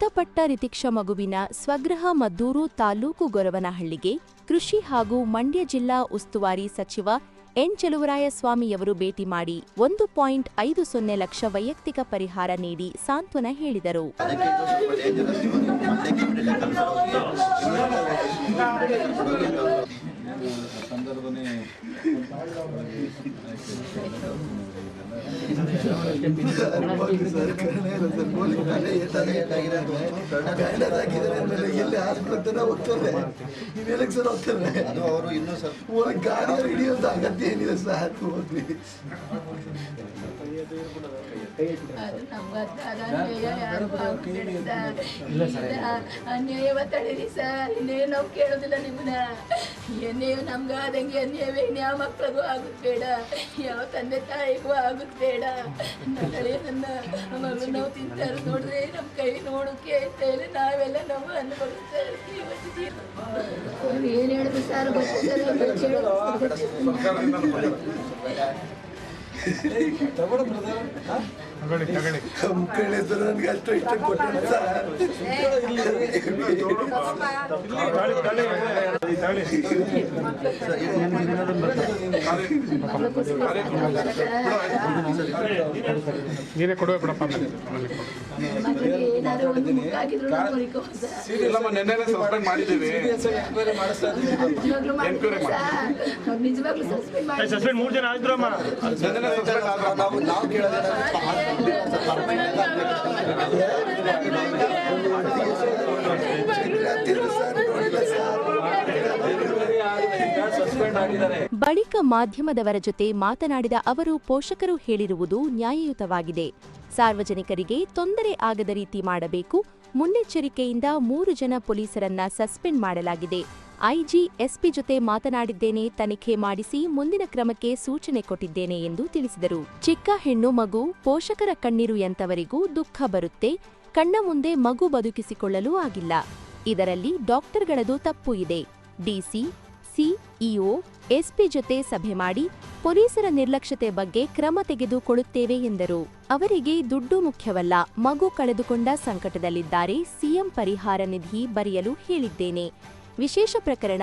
ಮೃತಪಟ್ಟ ರಿತಿಕ್ಷ ಮಗುವಿನ ಸ್ವಗೃಹ ಮದ್ದೂರು ತಾಲೂಕು ಗೊರವನಹಳ್ಳಿಗೆ ಕೃಷಿ ಹಾಗೂ ಮಂಡ್ಯ ಜಿಲ್ಲಾ ಉಸ್ತುವಾರಿ ಸಚಿವ ಎನ್ ಚಲುವರಾಯಸ್ವಾಮಿಯವರು ಭೇಟಿ ಮಾಡಿ ಒಂದು ಪಾಯಿಂಟ್ ಐದು ಸೊನ್ನೆ ಲಕ್ಷ ವೈಯಕ್ತಿಕ ಪರಿಹಾರ ನೀಡಿ ಸಾಂತ್ವನ ಹೇಳಿದರು. ಹೋಗಿ ಸಂದರ್ಭನೇ ಅದು ಅವರು ಇನ್ನೂ ಸ್ವಲ್ಪ ಒಂದು ಗಾಡಿಯಲ್ಲಿ ಹಿಡಿಯೋದು ಅಗತ್ಯ ಏನಿದೆ ಸರ್ ಹೋಗ್ಲಿ ಅದು ನಮ್ಗೆ. ಅನ್ಯಾಯವ ತಡೀರಿ ಸರ್ ಇನ್ನೇನು ನಾವು ಕೇಳೋದಿಲ್ಲ ನಿಮ್ಮನ್ನ. ಏನೇ ನಮ್ಗೆ ಆದಂಗೆ ಅನ್ಯಾಯವೇ ಇನ್ಯಾವ ಮಕ್ಳಿಗೂ ಆಗುದ್ ಬೇಡ. ಯಾವ ತಂದೆ ತಾಯಿಗೂ ಆಗುತ್ತೆ ಬೇಡ. ನಾಳೆ ನನ್ನ ಮಗಳು ನಾವು ತಿಂತಾರೆ ನೋಡ್ರಿ ನಮ್ಮ ಕೈ ನೋಡೋಕೆ ಅಂತ ಹೇಳಿ ನಾವೆಲ್ಲ ನಾವು ಅನುಭವಿಸ್ತಾ ಇರ್ತೀವಿ. ಏನ್ ಹೇಳಿದ್ರು ಸರ್ ಗೊತ್ತಿಲ್ಲ ¿Te acuerdas, perdón? ¿Ah? ಮುಕ್ಕಳ್ಳಿ ನನಗೆ ಅಷ್ಟು ಇಷ್ಟ ನೀನೇ ಕೊಡುವ ಬಿಡಪ್ಪ ಇಲ್ಲಮ್ಮ ನೆನ್ನೆನೇ ಸಸ್ಪೆಂಡ್ ಮಾಡಿದ್ದೀವಿ. ಸಸ್ಪೆಂಡ್ ಮೂರು ಜನ ಆದ್ರಮ್ಮ. ನಾವು ಕೇಳೋದೇನಂದ್ರೆ ಬಳಿಕ ಮಾಧ್ಯಮದವರ ಜೊತೆ ಮಾತನಾಡಿದ ಅವರು, ಪೋಷಕರು ಹೇಳಿರುವುದು ನ್ಯಾಯಯುತವಾಗಿದೆ. ಸಾರ್ವಜನಿಕರಿಗೆ ತೊಂದರೆ ಆಗದ ರೀತಿ ಮಾಡಬೇಕು. ಮುನ್ನೆಚ್ಚರಿಕೆಯಿಂದ ಮೂರು ಜನ ಪೊಲೀಸರನ್ನ ಸಸ್ಪೆಂಡ್ ಮಾಡಲಾಗಿದೆ. ಐಜಿ, ಎಸ್ಪಿ ಜೊತೆ ಮಾತನಾಡಿದ್ದೇನೆ, ತನಿಖೆ ಮಾಡಿಸಿ ಮುಂದಿನ ಕ್ರಮಕ್ಕೆ ಸೂಚನೆ ಕೊಟ್ಟಿದ್ದೇನೆ ಎಂದು ತಿಳಿಸಿದರು. ಚಿಕ್ಕ ಹೆಣ್ಣು ಮಗು, ಪೋಷಕರ ಕಣ್ಣೀರು ಎಂತವರಿಗೂ ದುಃಖ ಬರುತ್ತೆ, ಕಣ್ಣ ಮುಂದೆ ಮಗು ಬದುಕಿಸಿಕೊಳ್ಳಲು ಆಗಿಲ್ಲ. ಇದರಲ್ಲಿ ಡಾಕ್ಟರ್ಗಳದು ತಪ್ಪು ಇದೆ. ಡಿಸಿ ಸಿಇಒ ಎಸ್ಪಿ ಜೊತೆ ಸಭೆ ಮಾಡಿ ಪೊಲೀಸರ ನಿರ್ಲಕ್ಷ್ಯತೆ ಬಗ್ಗೆ ಕ್ರಮ ತೆಗೆದುಕೊಳ್ಳುತ್ತೇವೆ ಎಂದರು. ಅವರಿಗೆ ದುಡ್ಡು ಮುಖ್ಯವಲ್ಲ, ಮಗು ಕಳೆದುಕೊಂಡ ಸಂಕಟದಲ್ಲಿದ್ದಾರೆ, ಸಿಎಂ ಪರಿಹಾರ ನಿಧಿ ಬರೆಯಲು ಹೇಳಿದ್ದೇನೆ. ವಿಶೇಷ ಪ್ರಕರಣ,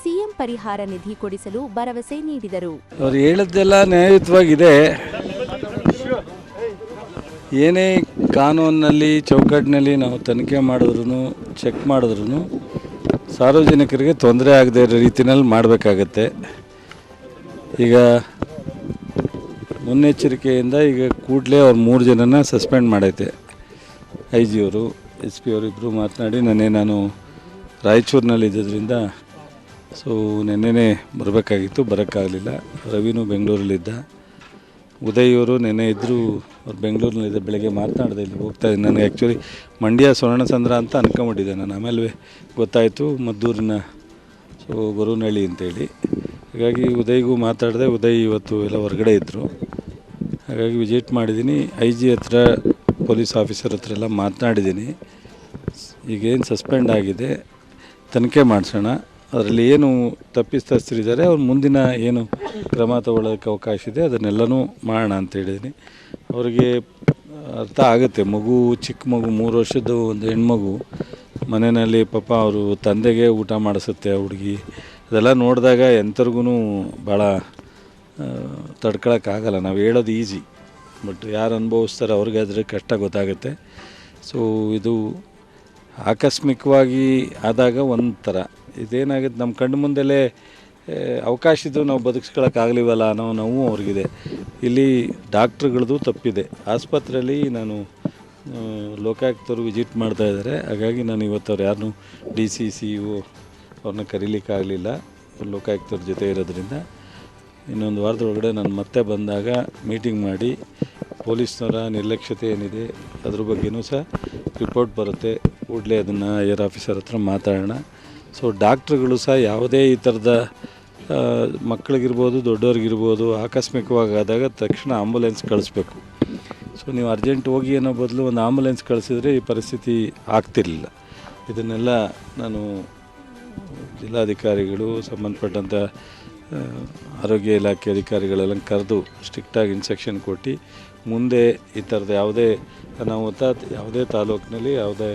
ಸಿಎಂ ಪರಿಹಾರ ನಿಧಿ ಕೊಡಿಸಲು ಭರವಸೆ ನೀಡಿದರು. ಅವರು ಹೇಳಿದ್ದೆಲ್ಲ ನ್ಯಾಯಯುತವಾಗಿದೆ. ಏನೇ ಕಾನೂನಿನಲ್ಲಿ, ಚೌಕಟ್ಟಿನಲ್ಲಿ ನಾವು ತನಿಖೆ ಮಾಡಿದ್ರು ಚೆಕ್ ಮಾಡಿದ್ರು ಸಾರ್ವಜನಿಕರಿಗೆ ತೊಂದರೆ ಆಗದೆ ಇರೋ ರೀತಿಯಲ್ಲಿ ಮಾಡಬೇಕಾಗತ್ತೆ. ಈಗ ಮುನ್ನೆಚ್ಚರಿಕೆಯಿಂದ ಈಗ ಕೂಡಲೇ ಅವ್ರು ಮೂರು ಜನನ ಸಸ್ಪೆಂಡ್ ಮಾಡೈತೆ. ಐ ಜಿ ಅವರು ಎಸ್ ಪಿ ಅವರು ಇಬ್ಬರು ಮಾತನಾಡಿ ನಾನೇ ನಾನು ರಾಯಚೂರಿನಲ್ಲಿ ಇದ್ದಿದ್ದರಿಂದ ಸೊ ನೆನ್ನೆನೇ ಬರಬೇಕಾಗಿತ್ತು, ಬರೋಕ್ಕಾಗಲಿಲ್ಲ. ರವಿನೂ ಬೆಂಗಳೂರಲ್ಲಿದ್ದ. ಉದಯ್ ಅವರು ನೆನ್ನೆ ಇದ್ದರೂ ಅವ್ರು ಬೆಂಗಳೂರಿನಲ್ಲಿದ್ದ ಬೆಳಗ್ಗೆ ಮಾತನಾಡಿದೆ, ಇಲ್ಲಿ ಹೋಗ್ತಾ ಇದ್ದೀನಿ ನನಗೆ ಆ್ಯಕ್ಚುಲಿ ಮಂಡ್ಯ ಸ್ವರ್ಣಚಂದ್ರ ಅಂತ ಅನ್ಕೊಂಬಿಟ್ಟಿದ್ದೆ ನಾನು. ಆಮೇಲೆ ಗೊತ್ತಾಯಿತು, ಮದ್ದೂರಿನ, ಸೊ ಗುರುನಹಳ್ಳಿ ಅಂತೇಳಿ. ಹಾಗಾಗಿ ಉದಯ್ಗೂ ಮಾತಾಡಿದೆ, ಉದಯ್ ಇವತ್ತು ಎಲ್ಲ ಹೊರಗಡೆ ಇದ್ದರು ಹಾಗಾಗಿ ವಿಸಿಟ್ ಮಾಡಿದ್ದೀನಿ. ಐ ಜಿ ಹತ್ರ, ಪೊಲೀಸ್ ಆಫೀಸರ್ ಹತ್ರ ಎಲ್ಲ ಮಾತನಾಡಿದ್ದೀನಿ. ಈಗೇನು ಸಸ್ಪೆಂಡ್ ಆಗಿದೆ. ತನಿಖೆ ಮಾಡಿಸೋಣ. ಅದರಲ್ಲಿ ಏನು ತಪ್ಪಿತಸ್ಥರಿದ್ದಾರೆ, ಅವ್ರು ಮುಂದಿನ ಏನು ಕ್ರಮ ತಗೊಳ್ಳೋಕ್ಕೆ ಅವಕಾಶ ಇದೆ, ಅದನ್ನೆಲ್ಲನೂ ಮಾಡೋಣ ಅಂತ ಹೇಳಿದ್ದೀನಿ ಅವರಿಗೆ ಅರ್ಥ ಆಗುತ್ತೆ. ಮಗು, ಚಿಕ್ಕ ಮಗು, ಮೂರು ವರ್ಷದ್ದು ಒಂದು ಹೆಣ್ಮಗು, ಮನೆಯಲ್ಲಿ ಪಾಪ ಅವರು ತಂದೆಗೆ ಊಟ ಮಾಡಿಸುತ್ತೆ, ಆ ಹುಡುಗಿ. ಅದೆಲ್ಲ ನೋಡಿದಾಗ ಎಂಥವ್ರಿಗೂ ಭಾಳ ತಡ್ಕೊಳಕ್ಕಾಗಲ್ಲ. ನಾವು ಹೇಳೋದು ಈಸಿ. ಬಟ್ ಯಾರು ಅನುಭವಿಸ್ತಾರೆ ಅವ್ರಿಗೆ ಅದರ ಕಷ್ಟ ಗೊತ್ತಾಗುತ್ತೆ. ಸೊ ಇದು ಆಕಸ್ಮಿಕವಾಗಿ ಆದಾಗ ಒಂಥರ. ಇದೇನಾಗುತ್ತೆ ನಮ್ಮ ಕಣ್ಣು ಮುಂದೆಲೇ ಆ, ಅವಕಾಶ ಇದ್ದು ನಾವು ಬದುಕಿಸ್ಕೊಳಕ್ಕಾಗಲಿವಲ್ಲ ಅನ್ನೋ ನೋವು ಅವ್ರಿಗಿದೆ. ಇಲ್ಲಿ ಡಾಕ್ಟ್ರುಗಳದ್ದು ತಪ್ಪಿದೆ. ಆಸ್ಪತ್ರೆಯಲ್ಲಿ ನಾನು ಲೋಕಾಯುಕ್ತರು ವಿಸಿಟ್ ಮಾಡ್ತಾ ಇದ್ದಾರೆ. ಹಾಗಾಗಿ ನಾನು ಇವತ್ತು ಅವ್ರು ಯಾರನ್ನೂ ಡಿ ಸಿ ಸಿ ಇ ಅವ್ರನ್ನ ಕರೀಲಿಕ್ಕಾಗಲಿಲ್ಲ ಲೋಕಾಯುಕ್ತರ ಜೊತೆ ಇರೋದ್ರಿಂದ. ಇನ್ನೊಂದು ವಾರದೊಳಗಡೆ ನಾನು ಮತ್ತೆ ಬಂದಾಗ ಮೀಟಿಂಗ್ ಮಾಡಿ ಪೊಲೀಸ್ನವರ ನಿರ್ಲಕ್ಷ್ಯತೆ ಏನಿದೆ ಅದ್ರ ಬಗ್ಗೆನೂ ಸಹ ರಿಪೋರ್ಟ್ ಬರುತ್ತೆ. ಕೂಡಲೇ ಅದನ್ನು ಏರ್ ಆಫೀಸರ್ ಹತ್ರ ಮಾತಾಡೋಣ. ಸೊ ಡಾಕ್ಟ್ರುಗಳು ಸಹ ಯಾವುದೇ ಈ ಥರದ ಮಕ್ಕಳಿಗಿರ್ಬೋದು, ದೊಡ್ಡವ್ರಿಗಿರ್ಬೋದು ಆಕಸ್ಮಿಕವಾಗಿ ಆದಾಗ ತಕ್ಷಣ ಆಂಬುಲೆನ್ಸ್ ಕಳಿಸ್ಬೇಕು. ಸೊ ನೀವು ಅರ್ಜೆಂಟ್ ಹೋಗಿ ಅನ್ನೋ ಬದಲು ಒಂದು ಆಂಬುಲೆನ್ಸ್ ಕಳಿಸಿದ್ರೆ ಈ ಪರಿಸ್ಥಿತಿ ಆಗ್ತಿರಲಿಲ್ಲ. ಇದನ್ನೆಲ್ಲ ನಾನು ಜಿಲ್ಲಾಧಿಕಾರಿಗಳು ಸಂಬಂಧಪಟ್ಟಂಥ ಆರೋಗ್ಯ ಇಲಾಖೆ ಅಧಿಕಾರಿಗಳೆಲ್ಲ ಕರೆದು ಸ್ಟ್ರಿಕ್ಟಾಗಿ ಇನ್ಸ್ಟ್ರಕ್ಷನ್ ಕೊಟ್ಟು ಮುಂದೆ ಈ ಥರದ ಯಾವುದೇ ಅನಾಹುತ, ಯಾವುದೇ ತಾಲೂಕಿನಲ್ಲಿ ಯಾವುದೇ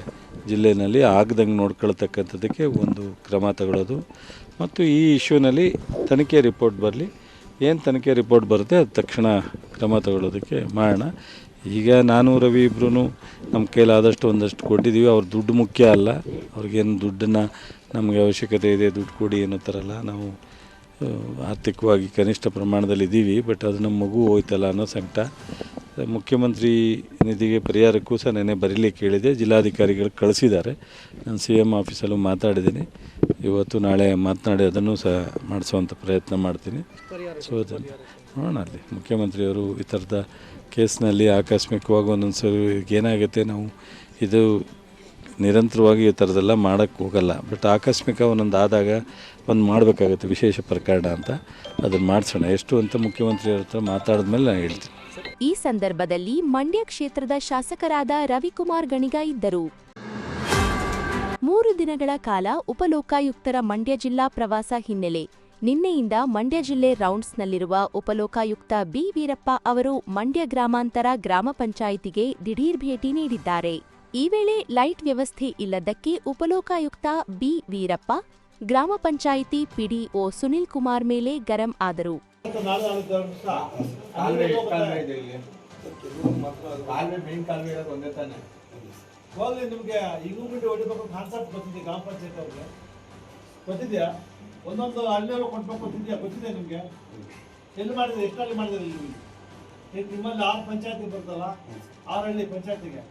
ಜಿಲ್ಲೆಯಲ್ಲಿ ಆಗದಂಗೆ ನೋಡ್ಕೊಳ್ತಕ್ಕಂಥದ್ದಕ್ಕೆ ಒಂದು ಕ್ರಮ ತಗೊಳ್ಳೋದು. ಮತ್ತು ಈ ಇಶ್ಯೂನಲ್ಲಿ ತನಿಖೆ ರಿಪೋರ್ಟ್ ಬರಲಿ. ಏನು ತನಿಖೆ ರಿಪೋರ್ಟ್ ಬರುತ್ತೆ ಅದು ತಕ್ಷಣ ಕ್ರಮ ತಗೊಳ್ಳೋದಕ್ಕೆ ಮಾಡೋಣ ಈಗ ನಾನು, ರವಿ ಇಬ್ಬರೂ ನಮ್ಮ ಕೈಲಾದಷ್ಟು ಒಂದಷ್ಟು ಕೊಟ್ಟಿದ್ದೀವಿ ಅವ್ರ ದುಡ್ಡು ಮುಖ್ಯ ಅಲ್ಲ. ಅವ್ರಿಗೇನು ದುಡ್ಡನ್ನು ನಮಗೆ ಅವಶ್ಯಕತೆ ಇದೆ, ದುಡ್ಡು ಕೊಡಿ ಅನ್ನೋ ಥರ ಅಲ್ಲ ನಾವು ಆರ್ಥಿಕವಾಗಿ ಕನಿಷ್ಠ ಪ್ರಮಾಣದಲ್ಲಿ ಇದ್ದೀವಿ ಬಟ್ ಅದು ನಮ್ಮ ಮಗು ಹೋಯ್ತಲ್ಲ ಅನ್ನೋ ಸಂಕಟ. ಮುಖ್ಯಮಂತ್ರಿ ನಿಧಿಗೆ ಪರಿಹಾರಕ್ಕೂ ಸಹ ನೆನೆ ಬರೀಲಿಕ್ಕೆ ಹೇಳಿದೆ ಜಿಲ್ಲಾಧಿಕಾರಿಗಳು ಕಳಿಸಿದ್ದಾರೆ. ನಾನು ಸಿ ಎಂ ಆಫೀಸಲ್ಲೂ ಮಾತಾಡಿದ್ದೀನಿ. ಇವತ್ತು ನಾಳೆ ಮಾತನಾಡಿ ಅದನ್ನು ಸಹ ಮಾಡಿಸುವಂಥ ಪ್ರಯತ್ನ ಮಾಡ್ತೀನಿ. ಸೊ ಅದನ್ನು ನೋಡೋಣ ಅಲ್ಲಿ. ಮುಖ್ಯಮಂತ್ರಿಯವರು ಈ ಥರದ ಕೇಸ್ನಲ್ಲಿ ಆಕಸ್ಮಿಕವಾಗಿ ಒಂದೊಂದು ಸರಿ ಏನಾಗುತ್ತೆ ನಾವು ಇದು ನಿರಂತರವಾಗಿ ಈ ಥರದ್ದೆಲ್ಲ ಮಾಡೋಕ್ಕೆ ಹೋಗಲ್ಲ. ಬಟ್ ಆಕಸ್ಮಿಕ ಒಂದೊಂದು ಆದಾಗ ಒಂದು ಮಾಡಬೇಕಾಗುತ್ತೆ ವಿಶೇಷ ಪ್ರಕರಣ ಅಂತ. ಅದನ್ನು ಮಾಡಿಸೋಣ. ಎಷ್ಟು ಅಂತ ಮುಖ್ಯಮಂತ್ರಿಯವ್ರ ಹತ್ರ ಮಾತಾಡಿದ್ಮೇಲೆ ನಾನು ಹೇಳ್ತೀನಿ. ಈ ಸಂದರ್ಭದಲ್ಲಿ ಮಂಡ್ಯ ಕ್ಷೇತ್ರದ ಶಾಸಕರಾದ ರವಿಕುಮಾರ್ ಗಣಿಗ ಇದ್ದರು. ಮೂರು ದಿನಗಳ ಕಾಲ ಉಪಲೋಕಾಯುಕ್ತರ ಮಂಡ್ಯ ಜಿಲ್ಲಾ ಪ್ರವಾಸ ಹಿನ್ನೆಲೆ. ನಿನ್ನೆಯಿಂದ ಮಂಡ್ಯ ಜಿಲ್ಲೆ ರೌಂಡ್ಸ್ನಲ್ಲಿರುವ ಉಪಲೋಕಾಯುಕ್ತ ಬಿ. ವೀರಪ್ಪ ಅವರು ಮಂಡ್ಯ ಗ್ರಾಮಾಂತರ ಗ್ರಾಮ ಪಂಚಾಯಿತಿಗೆ ದಿಢೀರ್ ಭೇಟಿ ನೀಡಿದ್ದಾರೆ. ಈ ವೇಳೆ ಲೈಟ್ ವ್ಯವಸ್ಥೆ ಇಲ್ಲದಕ್ಕೆ ಉಪಲೋಕಾಯುಕ್ತ ಬಿ. ವೀರಪ್ಪ, ಗ್ರಾಮ ಪಂಚಾಯಿತಿ ಪಿಡಿಒ ಸುನಿಲ್ ಕುಮಾರ್ ಮೇಲೆ ಗರಂ ಆದರು. ಹೋಗ್ಲಿ ನಿಮ್ಗೆ ಈಗೂ ಬಿಟ್ಟು ಹೊಡಿಬೇಕು ಕಾನ್ಸೆಪ್ಟ್ ಗೊತ್ತಿದೆ ಗ್ರಾಮ ಪಂಚಾಯತ್ ಅವ್ರಿಗೆ. ಗೊತ್ತಿದ್ಯಾ? ಒಂದೊಂದು ಹಳ್ಳಿಯವರು ಕೊಟ್ಬೇಕು ಗೊತ್ತಿದ್ಯಾ? ಗೊತ್ತಿದೆ ನಿಮ್ಗೆ? ಎಲ್ಲಿ ಮಾಡಿದ್ರೆ? ಎಷ್ಟು ಹಳ್ಳಿ ಮಾಡಿದ್ರೆ ಇಲ್ಲಿ? ಈಗ ನಿಮ್ಮಲ್ಲಿ ಆರು ಪಂಚಾಯತಿ ಬರ್ತಲ್ಲ? ಆರು ಹಳ್ಳಿ ಪಂಚಾಯತಿಗೆ.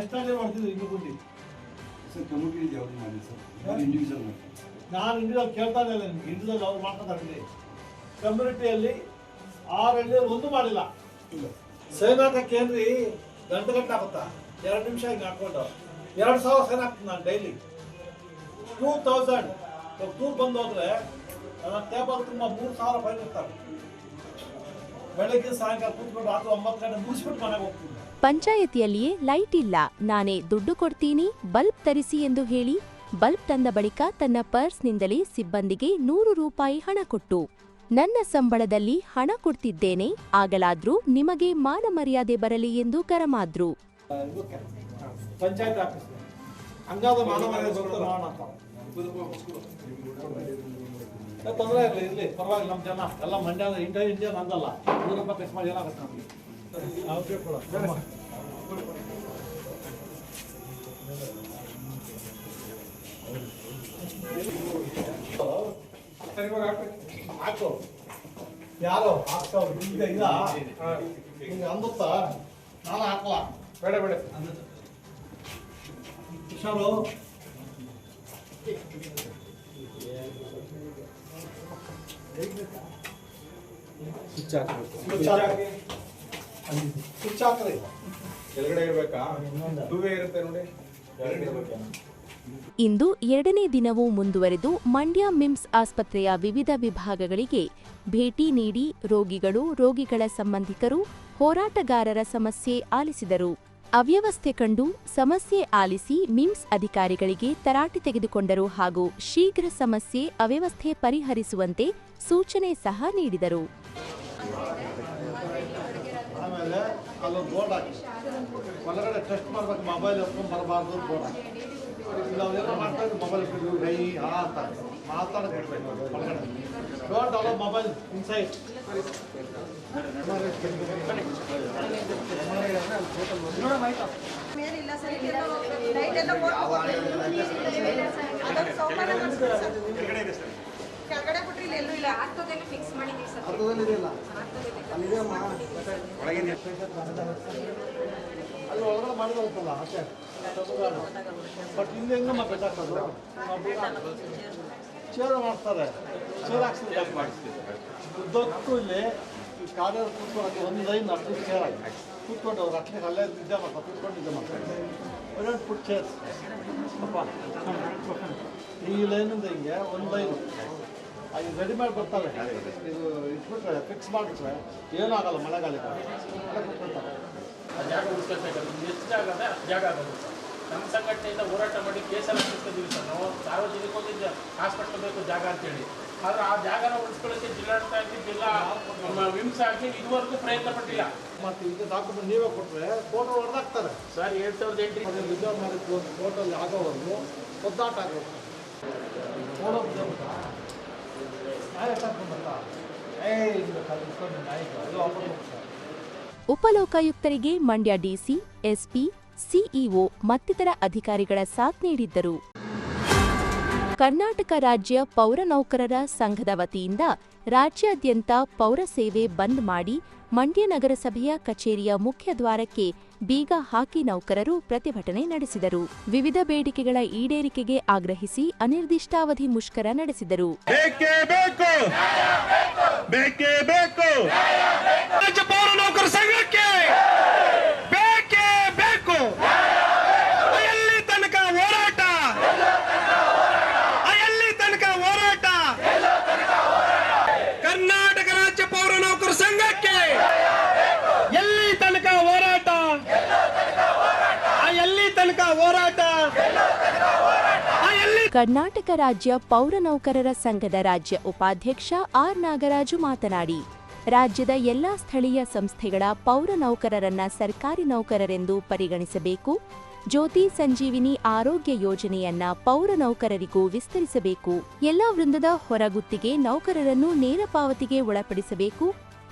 ಎಷ್ಟು ಹಳ್ಳಿ ಮಾಡ್ತಿದ್ರು ಸರ್ ಗುಂಡಿ ನಾನು ಇಂಡಿವಿಜುವಲ್ ಕೇಳ್ತಾ ಇಲ್ಲ ನಿಮ್ಗೆ. ಇಂಡಿವಿಜುವಲ್ ಅವ್ರು ಮಾಡ್ತಾರೆ ಇಲ್ಲಿ. ಕಮ್ಯುನಿಟಿಯಲ್ಲಿ ಆರು ಹಳ್ಳಿಯಲ್ಲಿ ಒಂದು ಮಾಡಿಲ್ಲ. ಸೇನಾಕ ಕೇಂದ್ರಿ ಗಂಟೆ ಗಂಟೆ ಆಗುತ್ತಾ? ಎರಡು ನಿಮಿಷ ಹಿಂಗೆ ಹಾಕೊಂಡು ಎರಡು ಸಾವಿರ ಸೈನ್ ಹಾಕ್ತೀನಿ ನಾನು ಡೈಲಿ. Two thousand. ಟೂರ್ ಬಂದು ಹೋದ್ರೆ ನನ್ನ ಟೇಬಲ್ ತುಂಬ ಮೂರು ಸಾವಿರ ಫೈನ್ ಇರ್ತಾರೆ ಬೆಳಗ್ಗೆ ಸಾಯಂಕಾಲ ಕೂತ್ಕೊಂಡು ರಾತ್ರಿ ಒಂಬತ್ತು ಗಂಟೆ ಮುಗಿಸ್ಬಿಟ್ಟು ಮನೆಗೆ ಹೋಗ್ತೀನಿ. ಪಂಚಾಯತಿಯಲ್ಲಿಯೇ ಲೈಟ್ ಇಲ್ಲ. ನಾನೇ ದುಡ್ಡು ಕೊಡ್ತೀನಿ, ಬಲ್ಬ್ ತರಿಸಿ ಎಂದು ಹೇಳಿ, ಬಲ್ಬ್ ತಂದ ಬಳಿಕ ತನ್ನ ಪರ್ಸ್ನಿಂದಲೇ ಸಿಬ್ಬಂದಿಗೆ ನೂರು ರೂಪಾಯಿ ಹಣ ಕೊಟ್ಟು. ನನ್ನ ಸಂಬಳದಲ್ಲಿ ಹಣ ಕೊಡ್ತಿದ್ದೇನೆ ಆಗಲಾದ್ರೂ ನಿಮಗೆ ಮಾನ ಮರ್ಯಾದೆ ಬರಲಿ ಎಂದು ಕರಮಾದ್ರು. ಪಂಚಾಯತ್ ಹಾಕು. ಯಾರು? ಹಾಕ್ತಾವ್ ಈಗ ಇಲ್ಲ? ಹಿಂಗೆ ಅಂದುತ್ತಾ ನಾನು ಹಾಕಲ್ಲ ಬೇಡ ಬೇಡ. ಹುಷಾರು ಸ್ವಿಚ್ ಹಾಕಿ. ಸ್ವಿಚ್ ಹಾಕ್ರಿ. ಕೆಳಗಡೆ ಇರ್ಬೇಕಾ? ಇನ್ನೊಂದು. ವೇ ಇರುತ್ತೆ ನೋಡಿ. ಎರಡು ಇರ್ಬೇಕಾ. ಇಂದು ಎರಡನೇ ದಿನವೂ ಮುಂದುವರೆದು ಮಂಡ್ಯ ಮಿಮ್ಸ್ ಆಸ್ಪತ್ರೆಯ ವಿವಿಧ ವಿಭಾಗಗಳಿಗೆ ಭೇಟಿ ನೀಡಿ ರೋಗಿಗಳು, ರೋಗಿಗಳ ಸಂಬಂಧಿಕರು ಹೋರಾಟಗಾರರ ಸಮಸ್ಯೆ ಆಲಿಸಿದರು. ಅವ್ಯವಸ್ಥೆ ಕಂಡು ಸಮಸ್ಯೆ ಆಲಿಸಿ ಮಿಮ್ಸ್ ಅಧಿಕಾರಿಗಳಿಗೆ ತರಾಟೆ ತೆಗೆದುಕೊಂಡರು ಹಾಗೂ ಶೀಘ್ರ ಸಮಸ್ಯೆ ಅವ್ಯವಸ್ಥೆ ಪರಿಹರಿಸುವಂತೆ ಸೂಚನೆ ಸಹ ನೀಡಿದರು. ಇಲ್ಲ ಅವ್ರೇನೋ ಮಾಡ್ತಾ ಇದ್ರು ಮೊಬೈಲ್ ಮೊಬೈಲ್ ಇನ್ಸೈಡ್ ಮೇಲಿಲ್ಲ ಸರ್ ಇಲ್ಲೆಲ್ಲ ಲೈಟ್ ಎಲ್ಲ ಅದೊಂದು ಬಿಟ್ರಿ ಎಲ್ಲೂ ಇಲ್ಲ ಫಿಕ್ಸ್ ಸರ್ ಅಲ್ಲಿ ಒಳಗಡೆ ಮಾಡಿದ್ರಲ್ಲ ಅಷ್ಟೇ ಬಟ್ ಇಲ್ಲಿ ಹೆಂಗಮ್ಮ ಬೇಕಾಗ್ತದೆ? ಚೇರ್ ಮಾಡ್ತಾರೆ. ಚೇರ್ ಹಾಕ್ಸಿದ್ರೆ ಉದ್ದಕ್ಕೂ ಇಲ್ಲಿ ಕಾರ್ಯ ಕೂತ್ಕೊಳ್ಳೋಕೆ ಒಂದು ಲೈನ್ ಅಷ್ಟು ಚೇರ್ ಆಗಿ ಕೂತ್ಕೊಂಡು ಅವ್ರು ಅಟ್ಲೀಸ್ಟ್ ಅಲ್ಲೇ ನಿದ್ದೆ ಮಾಡ್ತಾರೆ. ಕೂತ್ಕೊಂಡಿದ್ದೆ ಮಾಡ್ತಾರೆ. ಡೋಂಟ್ ಪುಟ್ ಚೇರ್ಸ್ ಅಪ್ಪ. ಈ ಲೈನಿಂದ ಹಿಂಗೆ ಒಂದು ಲೈನ್. ಅದು ರೆಡಿಮೇಡ್ ಬರ್ತಾರೆ. ಇದು ಇಟ್ಬಿಟ್ರೆ ಫಿಕ್ಸ್ ಮಾಡಿಬಿಟ್ರೆ ಏನಾಗಲ್ಲ ಮಳೆಗಾಲಕ್ಕೆ. ಅಲ್ಲೇ ಕೂತ್ಕೊಳ್ತಾರೆ ಜಾಗ ಉಳಿಸ್ಕೊಳ್ಬೇಕಾದ್ರೆ ಎಷ್ಟು ಜಾಗ ಅದೇ ಅಷ್ಟು ಜಾಗ ಆಗೋದು. ನಮ್ಮ ಸಂಘಟನೆಯಿಂದ ಹೋರಾಟ ಮಾಡಿ ಕೇಸೆಲ್ಲ ಹಾಕಿಸ್ತಿದ್ದೀವಿ ಸರ್ ನಾವು. ಸಾರ್ವಜನಿಕವಾಗಿ ಹಾಸ್ಪಿಟ್ಲ್ ಬೇಕು ಜಾಗ ಅಂತೇಳಿ. ಆದರೆ ಆ ಜಾಗನ ಉಳಿಸ್ಕೊಳ್ಳೋಕೆ ಜಿಲ್ಲಾಡಳಿತ ಆಗಲಿ ಜಿಲ್ಲಾ ನಮ್ಮ ವಿಮ್ಸ್ ಆಗಲಿ ಇದುವರೆಗೂ ಪ್ರಯತ್ನ ಪಟ್ಟಿಲ್ಲ. ಮತ್ತೆ ಇದು ಡಾಕ್ಯುಮೆಂಟ್ ನೀವೇ ಕೊಟ್ಟರೆ ಫೋಟೋ ಹೊಡೆದಾಕ್ತಾರೆ ಸರ್ ಎರಡ್ ಸಾವಿರದ ಎಂಟು ನಿಜ ಮಾಡಿದ್ದು ಒಂದು ಫೋಟೋಲ್ಲಿ ಆಗೋವರೆಗೂ ಒದ್ದಾಟ ಆಗೋದು ಫೋಟೋ ನಾಯಿ ಏಯ್ ಇದು ನಾಯಿಗೆ ಅದು ಅಪರೂಪ ಉಪಲೋಕಾಯುಕ್ತರಿಗೆ ಮಂಡ್ಯ ಡಿಸಿ, ಎಸ್ಪಿ, ಸಿಇಒ ಮತ್ತಿತರ ಅಧಿಕಾರಿಗಳ ಸಾಥ್ ನೀಡಿದ್ದರು. ಕರ್ನಾಟಕ ರಾಜ್ಯ ಪೌರ ನೌಕರರ ಸಂಘದ ವತಿಯಿಂದ ರಾಜ್ಯಾದ್ಯಂತ ಪೌರ ಸೇವೆ ಬಂದ್ ಮಾಡಿ ಮಂಡ್ಯ ನಗರಸಭೆಯ ಕಚೇರಿಯ ಮುಖ್ಯ ದ್ವಾರಕ್ಕೆ ಬೀಗ ಹಾಕಿ ನೌಕರರು ಪ್ರತಿಭಟನೆ ನಡೆಸಿದರು. ವಿವಿಧ ಬೇಡಿಕೆಗಳ ಈಡೇರಿಕೆಗೆ ಆಗ್ರಹಿಸಿ ಅನಿರ್ದಿಷ್ಟಾವಧಿ ಮುಷ್ಕರ ನಡೆಸಿದರು. ಬೇಕೇ ಬೇಕು. ಬೇಕೇ ಬೇಕು. ರಾಜ್ಯ ಪೌರ ನೌಕರ ಸಂಘಕ್ಕೆ. ಬೇಕೇ ಬೇಕು ಎಲ್ಲಿ ತನಕ ಹೋರಾಟ ಎಲ್ಲಿ ತನಕ ಹೋರಾಟ ಕರ್ನಾಟಕ ರಾಜ್ಯ ಪೌರ ನೌಕರ ಸಂಘಕ್ಕೆ ಎಲ್ಲಿ ತನಕ ಹೋರಾಟ ಎಲ್ಲಿ ತನಕ ಹೋರಾಟ ಎಲ್ಲಿ ಕರ್ನಾಟಕ ರಾಜ್ಯ ಪೌರ ನೌಕರರ ಸಂಘದ ರಾಜ್ಯ ಉಪಾಧ್ಯಕ್ಷ ಆರ್ ನಾಗರಾಜು ಮಾತನಾಡಿ, ರಾಜ್ಯದ ಎಲ್ಲಾ ಸ್ಥಳೀಯ ಸಂಸ್ಥೆಗಳ ಪೌರ ನೌಕರರನ್ನ ಸರ್ಕಾರಿ ನೌಕರರೆಂದು ಪರಿಗಣಿಸಬೇಕು. ಜ್ಯೋತಿ ಸಂಜೀವಿನಿ ಆರೋಗ್ಯ ಯೋಜನೆಯನ್ನ ಪೌರ ನೌಕರರಿಗೂ ವಿಸ್ತರಿಸಬೇಕು. ಎಲ್ಲ ವೃಂದದ ಹೊರಗುತ್ತಿಗೆ ನೌಕರರನ್ನು ನೇರ ಪಾವತಿಗೆ ಒಳಪಡಿಸಬೇಕು.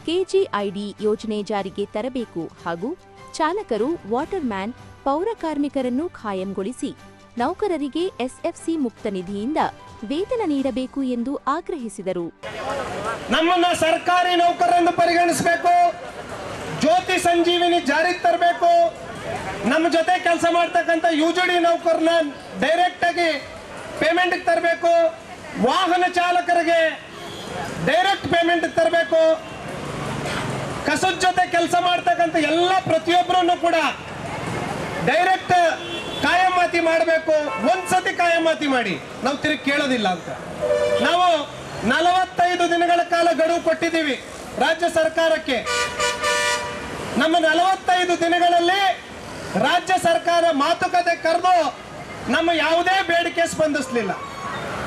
ಕೆಜಿಐಡಿ ಯೋಜನೆ ಜಾರಿಗೆ ತರಬೇಕು ಹಾಗೂ ಚಾಲಕರು ವಾಟರ್ ಮ್ಯಾನ್ ಪೌರ ಕಾರ್ಮಿಕರನ್ನು ಖಾಯಂಗೊಳಿಸಿ. ನೌಕರರಿಗೆ ಎಸ್ಎಫ್ಸಿ ಮುಕ್ತ ನಿಧಿಯಿಂದ ವೇತನ ನೀಡಬೇಕು ಎಂದು ಆಗ್ರಹಿಸಿದರು. ನಮ್ಮನ್ನ ಸರ್ಕಾರಿ ನೌಕರರೆಂದು ಪರಿಗಣಿಸಬೇಕು. ಜ್ಯೋತಿ ಸಂಜೀವಿನಿ ಜಾರಿಗೆ ತರಬೇಕು. ನಮ್ಮ ಜೊತೆ ಕೆಲಸ ಮಾಡ್ತಕ್ಕಂಥ ಯು ಜಿ ನೌಕರನ್ನ ಡೈರೆಕ್ಟ್ ಆಗಿ ಪೇಮೆಂಟ್ ತರಬೇಕು. ವಾಹನ ಚಾಲಕರಿಗೆ ಡೈರೆಕ್ಟ್ ಪೇಮೆಂಟ್ ತರಬೇಕು. ಕಸದ ಜೊತೆ ಕೆಲಸ ಮಾಡ್ತಕ್ಕಂಥ ಎಲ್ಲ ಪ್ರತಿಯೊಬ್ಬರನ್ನು ಕೂಡ ಡೈರೆಕ್ಟ್ ಕಾಯಮಾತಿ ಮಾಡಬೇಕು, ಒಂದ್ಸತಿ ಕಾಯಮಾತಿ ಮಾಡಿ. ನಾವು ತಿರುಗಿ ಕೇಳೋದಿಲ್ಲ ಅಂತ. ನಾವು ನಲವತ್ತೈದು ದಿನಗಳ ಕಾಲ ಗಡುವು ಕೊಟ್ಟಿದ್ದೀವಿ ರಾಜ್ಯ ಸರ್ಕಾರಕ್ಕೆ. ನಮ್ಮ ನಲವತ್ತೈದು ದಿನಗಳಲ್ಲಿ ರಾಜ್ಯ ಸರ್ಕಾರ ಮಾತುಕತೆ ಕರೆದು ನಮ್ಮ ಯಾವುದೇ ಬೇಡಿಕೆ ಸ್ಪಂದಿಸಲಿಲ್ಲ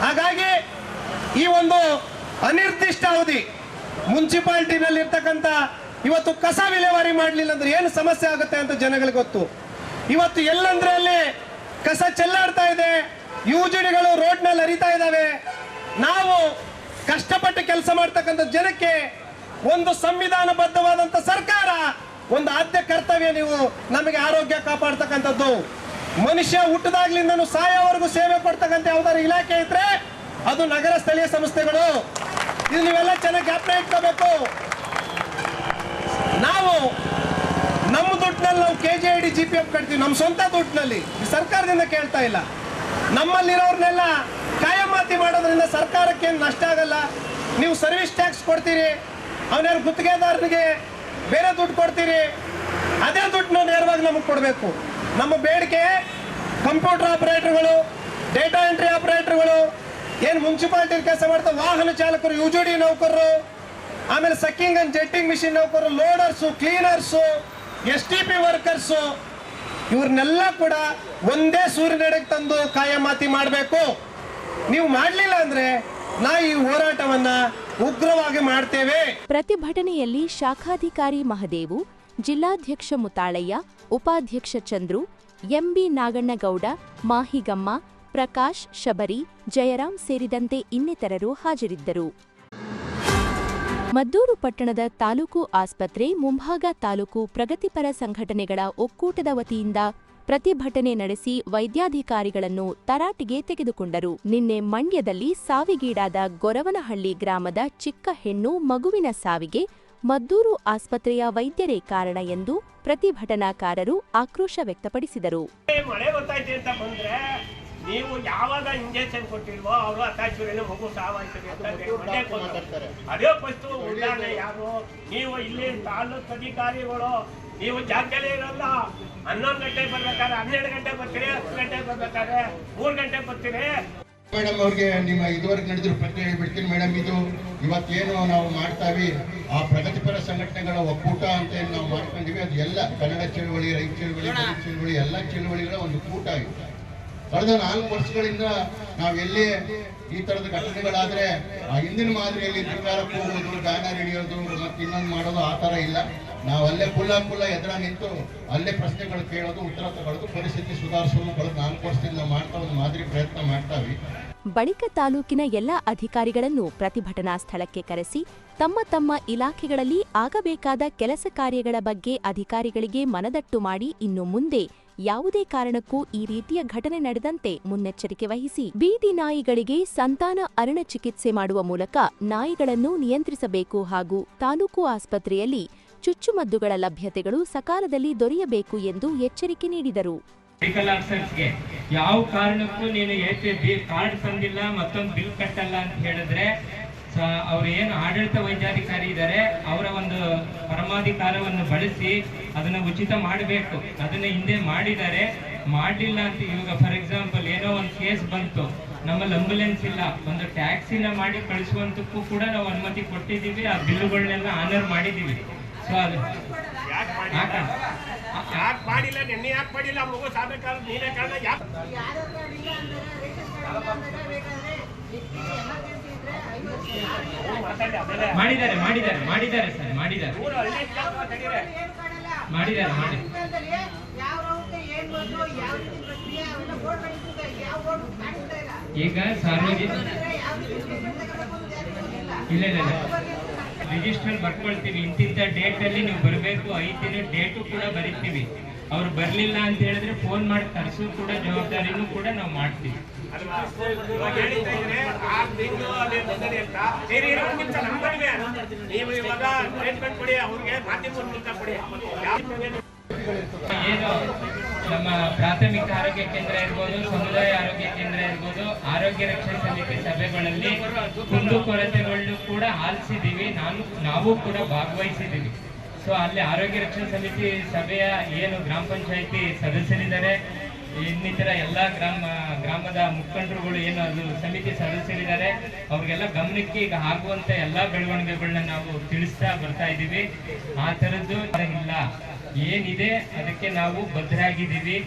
ಹಾಗಾಗಿ ಈ ಒಂದು ಅನಿರ್ದಿಷ್ಟ ಅವಧಿ ಮುನ್ಸಿಪಾಲ್ಟಿನಲ್ಲಿ ಇರ್ತಕ್ಕಂಥ ಇವತ್ತು ಕಸ ವಿಲೇವಾರಿ ಮಾಡಲಿಲ್ಲ ಅಂದ್ರೆ ಏನು ಸಮಸ್ಯೆ ಆಗುತ್ತೆ ಅಂತ ಜನಗಳಿಗೆ ಗೊತ್ತು. ಇವತ್ತು ಎಲ್ಲಂದ್ರೆ ಅಲ್ಲಿ ಕಸ ಚೆಲ್ಲಾಡ್ತಾ ಇದೆ ಯುವಜಡಿಗಳು ರೋಡ್ನಲ್ಲಿ ಹರಿತಾ ಇದ್ದಾವೆ. ನಾವು ಕಷ್ಟಪಟ್ಟು ಕೆಲಸ ಮಾಡ್ತಕ್ಕಂಥ ಜನಕ್ಕೆ ಒಂದು ಸಂವಿಧಾನಬದ್ಧವಾದಂಥ ಸರ್ಕಾರ, ಒಂದು ಆದ್ಯ ಕರ್ತವ್ಯ ನೀವು ನಮಗೆ ಆರೋಗ್ಯ ಕಾಪಾಡ್ತಕ್ಕಂಥದ್ದು. ಮನುಷ್ಯ ಹುಟ್ಟದಾಗ್ಲಿಂದನೂ ಸಾಯೋವರೆಗೂ ಸೇವೆ ಕೊಡ್ತಕ್ಕಂಥ ಯಾವ್ದಾದ್ರು ಇಲಾಖೆ ಇದ್ರೆ ಅದು ನಗರ ಸ್ಥಳೀಯ ಸಂಸ್ಥೆಗಳು. ಇದು ನೀವೆಲ್ಲ ಚೆನ್ನಾಗಿ ಜ್ಞಾಪನೆ ಇಟ್ಕೋಬೇಕು. ನಾವು ದುಡ್ಡಿನಲ್ಲಿ ನಾವು K G D G P F ಕಟ್ತೀವಿ. ನಮ್ಮ ಸ್ವಂತ ದುಡ್ಡಿನಲ್ಲಿ. ಸರ್ಕಾರದಿಂದ ಕೇಳ್ತಾ ಇಲ್ಲ. ನಮ್ಮಲ್ಲಿರೋರ್ನೆಲ್ಲ ಕಾಯಮಾತಿ ಮಾಡೋದ್ರಿಂದ ಸರ್ಕಾರಕ್ಕೆ ನಷ್ಟ ಆಗಲ್ಲ. ನೀವು ಸರ್ವಿಸ್ ಟ್ಯಾಕ್ಸ್ ಕೊಡ್ತೀರಿ. ಅವನ್ಯಾರು ಗುತ್ತಿಗೆದಾರನಿಗೆ ಬೇರೆ ದುಡ್ಡು ಕೊಡ್ತೀರಿ. ಅದೇ ದುಡ್ಡನ್ನ ನೇರವಾಗಿ ನಮಗೆ ಕೊಡಬೇಕು. ನಮ್ಮ ಬೇಡಿಕೆ ಕಂಪ್ಯೂಟರ್ ಆಪರೇಟರ್ಗಳು, ಡೇಟಾ ಎಂಟ್ರಿ ಆಪರೇಟರ್ಗಳು, ಏನು ಮುನ್ಸಿಪಾಲಿಟಿ ಕೆಲಸ ಮಾಡ್ತಾ ವಾಹನ ಚಾಲಕರು ಯು ಜಿ ಡಿ ನೌಕರರು, ಆಮೇಲೆ ಸಕ್ಕಿಂಗ್ ಅಂಡ್ ಜೆಟ್ಟಿಂಗ್ ಮಿಷಿನ್ ನೌಕರರು, loaders, cleaners S T P workers, ಇವ್ರನ್ನೆಲ್ಲ ಕೂಡ ಒಂದೇ ಸೂರ್ಯನಡೆಗೆ ತಂದು ಕಾಯಮಾತಿ ಮಾಡಬೇಕು. ನೀವು ಮಾಡಲಿಲ್ಲ ಅಂದ್ರೆ ನಾ ಈ ಹೋರಾಟವನ್ನ ಉಗ್ರವಾಗಿ ಮಾಡ್ತೇವೆ. ಪ್ರತಿಭಟನೆಯಲ್ಲಿ ಶಾಖಾಧಿಕಾರಿ ಮಹದೇವು, ಜಿಲ್ಲಾಧ್ಯಕ್ಷ ಮುತಾಳಯ್ಯ, ಉಪಾಧ್ಯಕ್ಷ ಚಂದ್ರು, ಎಂಬಿ ನಾಗಣ್ಣಗೌಡ, ಮಾಹಿಗಮ್ಮ, ಪ್ರಕಾಶ್ ಶಬರಿ ಜಯರಾಮ್ ಸೇರಿದಂತೆ ಇನ್ನಿತರರು ಹಾಜರಿದ್ದರು. ಮದ್ದೂರು ಪಟ್ಟಣದ ತಾಲೂಕು ಆಸ್ಪತ್ರೆ, ಮುಂಭಾಗ ತಾಲೂಕು ಪ್ರಗತಿಪರ ಸಂಘಟನೆಗಳ ಒಕ್ಕೂಟದ ವತಿಯಿಂದ ಪ್ರತಿಭಟನೆ ನಡೆಸಿ ವೈದ್ಯಾಧಿಕಾರಿಗಳನ್ನು ತರಾಟೆಗೆ ತೆಗೆದುಕೊಂಡರು. ನಿನ್ನೆ ಮಂಡ್ಯದಲ್ಲಿ ಸಾವಿಗೀಡಾದ ಗೊರವನಹಳ್ಳಿ ಗ್ರಾಮದ ಚಿಕ್ಕ ಹೆಣ್ಣು ಮಗುವಿನ ಸಾವಿಗೆ ಮದ್ದೂರು ಆಸ್ಪತ್ರೆಯ ವೈದ್ಯರೇ ಕಾರಣ ಎಂದು ಪ್ರತಿಭಟನಾಕಾರರು ಆಕ್ರೋಶ ವ್ಯಕ್ತಪಡಿಸಿದರು. ನೀವು ಯಾವಾಗ ಇಂಜೆಕ್ಷನ್ ಕೊಟ್ಟಿಲ್ವೋ ಅವರು ಅತಾಚೂರಿನ ಮಗು ಸಾವಾಯ್ತದೆ ಅಂತ. ಅದೇ ಫಸ್ಟ್ ಉದಾಹರಣೆ ಯಾರು? ನೀವು ಇಲ್ಲಿ ತಾಲೂಕು ಅಧಿಕಾರಿಗಳು. ನೀವು ಜಾಗದಲ್ಲೇ ಇರಲ್ಲ. ಹನ್ನೊಂದು ಗಂಟೆಗೆ ಬರ್ಬೇಕಾದ್ರೆ ಹನ್ನೆರಡು ಗಂಟೆ ಬರ್ತೀರಿ ಹತ್ತು ಗಂಟೆಗೆ ಬರ್ಬೇಕಾದ್ರೆ ಮೂರು ಗಂಟೆ ಬರ್ತೀರಿ. ಮೇಡಮ್ ಅವ್ರಿಗೆ ನಿಮ್ಮ ಇದುವರೆಗೆ ನಡೆದಿರೋ ಪ್ರಶ್ನೆ ಹೇಳ್ಬಿಡ್ತೀನಿ ಮೇಡಮ್ ಇದು ಇವತ್ತೇನು ನಾವು ಮಾಡ್ತಾವಿ ಆ ಪ್ರಗತಿಪರ ಸಂಘಟನೆಗಳ ಒಕ್ಕೂಟ ಅಂತ ಏನು ನಾವು ಮಾಡ್ಕೊಂಡಿವಿ ಅದು ಎಲ್ಲ ಕನ್ನಡ ಚಳುವಳಿ ರೈತ ಚಳುವಳಿ ಚಳುವಳಿ ಎಲ್ಲ ಚಳುವಳಿಗಳ ಒಂದು ಕೂಟ ಇದು. ಕಳೆದ ನಾಲ್ಕು ವರ್ಷಗಳಿಂದ ನಾವು ಎಲ್ಲೇ ಈ ತರದ ಘಟನೆಗಳಾದ್ರೆ, ಆ ಹಿಂದಿನ ಮಾದರಿಯಲ್ಲಿ ಧಿಕ್ಕಾರಕ್ಕೆ ಹೋಗೋದು ಬ್ಯಾನರ್ ಹಿಡಿಯೋದು ಮತ್ತೆ ಇನ್ನೊಂದು ಮಾಡೋದು ಆ ತರ ಇಲ್ಲ. ನಾವು ಅಲ್ಲೇ ಕುಲ್ಲ ಕುಲ್ಲ ಎದುರ ನಿಂತು ಅಲ್ಲೇ ಪ್ರಶ್ನೆಗಳು ಕೇಳೋದು, ಉತ್ತರ ತಗೊಳ್ಳೋದು, ಪರಿಸ್ಥಿತಿ ಸುಧಾರಿಸಲು ಕಳೆದ ನಾಲ್ಕು ವರ್ಷದಿಂದ ಮಾಡ್ತಾ ಒಂದು ಮಾದರಿ ಪ್ರಯತ್ನ ಮಾಡ್ತಾವಿ. ಬಳಿಕ ತಾಲೂಕಿನ ಎಲ್ಲ ಅಧಿಕಾರಿಗಳನ್ನು ಪ್ರತಿಭಟನಾ ಸ್ಥಳಕ್ಕೆ ಕರೆಸಿ ತಮ್ಮ ತಮ್ಮ ಇಲಾಖೆಗಳಲ್ಲಿ ಆಗಬೇಕಾದ ಕೆಲಸ ಕಾರ್ಯಗಳ ಬಗ್ಗೆ ಅಧಿಕಾರಿಗಳಿಗೆ ಮನದಟ್ಟು ಮಾಡಿ ಇನ್ನು ಮುಂದೆ ಯಾವುದೇ ಕಾರಣಕ್ಕೂ ಈ ರೀತಿಯ ಘಟನೆ ನಡೆದಂತೆ ಮುನ್ನೆಚ್ಚರಿಕೆ ವಹಿಸಿ, ಬೀದಿ ನಾಯಿಗಳಿಗೆ ಸಂತಾನ ಅರಣ ಚಿಕಿತ್ಸೆ ಮಾಡುವ ಮೂಲಕ ನಾಯಿಗಳನ್ನು ನಿಯಂತ್ರಿಸಬೇಕು ಹಾಗೂ ತಾಲೂಕು ಆಸ್ಪತ್ರೆಯಲ್ಲಿ ಚುಚ್ಚುಮದ್ದುಗಳ ಲಭ್ಯತೆಗಳು ಸಕಾಲದಲ್ಲಿ ದೊರೆಯಬೇಕು ಎಂದು ಎಚ್ಚರಿಕೆ ನೀಡಿದರು. ಯಾವ ಕಾರಣಕ್ಕೂ ನೀನು ಕಾರ್ಡ್ ತಂದಿಲ್ಲ, ಮತ್ತೊಂದು ಬಿಲ್ ಕಟ್ಟಲ್ಲ ಅಂತ ಹೇಳಿದ್ರೆ ಅವ್ರು ಏನು ಆಡಳಿತ ವೈದ್ಯಾಧಿಕಾರಿ ಇದ್ದಾರೆ ಅವರ ಒಂದು ಪರಮಾಧಿಕಾರವನ್ನು ಬಳಸಿ ಅದನ್ನ ಉಚಿತ ಮಾಡಬೇಕು. ಅದನ್ನ ಹಿಂದೆ ಮಾಡಿದ್ದಾರೆ. ಮಾಡಲಿಲ್ಲ ಅಂತ ಇವಾಗ ಫಾರ್ ಎಕ್ಸಾಂಪಲ್ ಏನೋ ಒಂದು ಕೇಸ್ ಬಂತು. ನಮ್ಮಲ್ಲಿ ಅಂಬುಲೆನ್ಸ್ ಇಲ್ಲ. ಒಂದು ಟ್ಯಾಕ್ಸಿನ ಮಾಡಿ ಕಳಿಸುವಂತಕ್ಕೂ ಕೂಡ ನಾವು ಅನುಮತಿ ಕೊಟ್ಟಿದ್ದೀವಿ. ಆ ಬಿಲ್ಲುಗಳನ್ನೆಲ್ಲ ಆನರ್ ಮಾಡಿದ್ದೀವಿ. ಸೊ ಅದು ಯಾಕ ಮಾಡಿಲ್ಲ? ನಿನ್ನೆ ಯಾಕೆ ಮಾಡಿಲ್ಲ? ಮಗು ನೀನೇ ಕಾರಣ ಯಾಕೆ ಮಾಡಿದ್ದಾರೆ ಮಾಡಿದ್ದಾರೆ ಮಾಡಿದ್ದಾರೆ ಸರ್, ಮಾಡಿದ್ದಾರೆ. ಮಾಡಿದ್ದಾರೆ ಈಗ ಸಾರ್ವಜನಿಕ ಇಲ್ಲ ಇಲ್ಲ ರಿಜಿಸ್ಟರ್ ಬರ್ಕೊಳ್ತೀವಿ. ಇಂತಿಂತ ಡೇಟ್ ಅಲ್ಲಿ ನೀವು ಬರಬೇಕು. ಐದಿನ ಡೇಟು ಕೂಡ ಬರಿತೀವಿ. ಅವ್ರು ಬರ್ಲಿಲ್ಲ ಅಂತ ಹೇಳಿದ್ರೆ ಫೋನ್ ಮಾಡಿ ತರ್ಸು ಕೂಡ ಜವಾಬ್ದಾರಿನೂ ಕೂಡ ನಾವು ಮಾಡ್ತೀವಿ? ನಮ್ಮ ಪ್ರಾಥಮಿಕ ಆರೋಗ್ಯ ಕೇಂದ್ರ ಇರ್ಬೋದು, ಸಮುದಾಯ ಆರೋಗ್ಯ ಕೇಂದ್ರ ಇರ್ಬೋದು, ಆರೋಗ್ಯ ರಕ್ಷಣಾ ಸಮಿತಿ ಸಭೆಗಳಲ್ಲಿ ಕುಂದುಕೊರತೆಗಳನ್ನು ಕೂಡ ಆಲಿಸಿದೀವಿ. ನಾನು, ನಾವು ಕೂಡ ಭಾಗವಹಿಸಿದ್ದೀವಿ ಸೊ ಅಲ್ಲಿ ಆರೋಗ್ಯ ರಕ್ಷಣಾ ಸಮಿತಿ ಸಭೆಯ ಏನು ಗ್ರಾಮ ಪಂಚಾಯಿತಿ ಸದಸ್ಯರಿದ್ದಾರೆ, ಇನ್ನಿತರ ಎಲ್ಲ ಗ್ರಾಮ ಗ್ರಾಮದ ಮುಖಂಡರುಗಳು ಏನು ಅದು ಸಮಿತಿ ಸದಸ್ಯರಿದ್ದಾರೆ. ಅವ್ರಿಗೆಲ್ಲ ಗಮನಕ್ಕೆ ಈಗ ಆಗುವಂತ ಎಲ್ಲಾ ಬೆಳವಣಿಗೆಗಳನ್ನ ನಾವು ತಿಳಿಸ್ತಾ ಬರ್ತಾ ಇದ್ದೀವಿ. ಆ ಥರದ್ದು ಇಲ್ಲ. ಏನಿದೆ ಅದಕ್ಕೆ ನಾವು ಬದ್ಧರಾಗಿದ್ದೀವಿ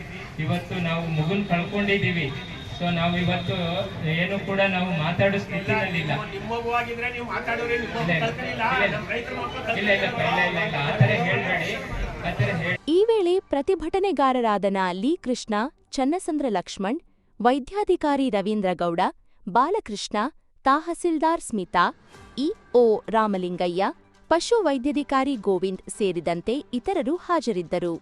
ಇವತ್ತು ನಾವು ಮಗುನ್ ಕಳ್ಕೊಂಡಿದ್ದೀವಿ. ಸೊ ನಾವು ಇವತ್ತು ಏನು ಕೂಡ ನಾವು ಮಾತಾಡೋ ಇಲ್ಲ ಇಲ್ಲ ಇಲ್ಲ. ಇಲ್ಲ ಆ ಥರ ಹೇಳ್ಬೇಡಿ. ಆ ಥರ ಹೇಳಿ ಈ ವೇಳೆ ಪ್ರತಿಭಟನೆಗಾರರಾದ ಲಿ ಕೃಷ್ಣ ಚನ್ನಸಂದ್ರ ಲಕ್ಷ್ಮಣ್ ವೈದ್ಯಾಧಿಕಾರಿ ರವೀಂದ್ರಗೌಡ ಬಾಲಕೃಷ್ಣ ತಹಸೀಲ್ದಾರ್ ಸ್ಮಿತಾ ಇಒ ರಾಮಲಿಂಗಯ್ಯ ಪಶು ವೈದ್ಯಾಧಿಕಾರಿ ಗೋವಿಂದ್ ಸೇರಿದಂತೆ ಇತರರು ಹಾಜರಿದ್ದರು.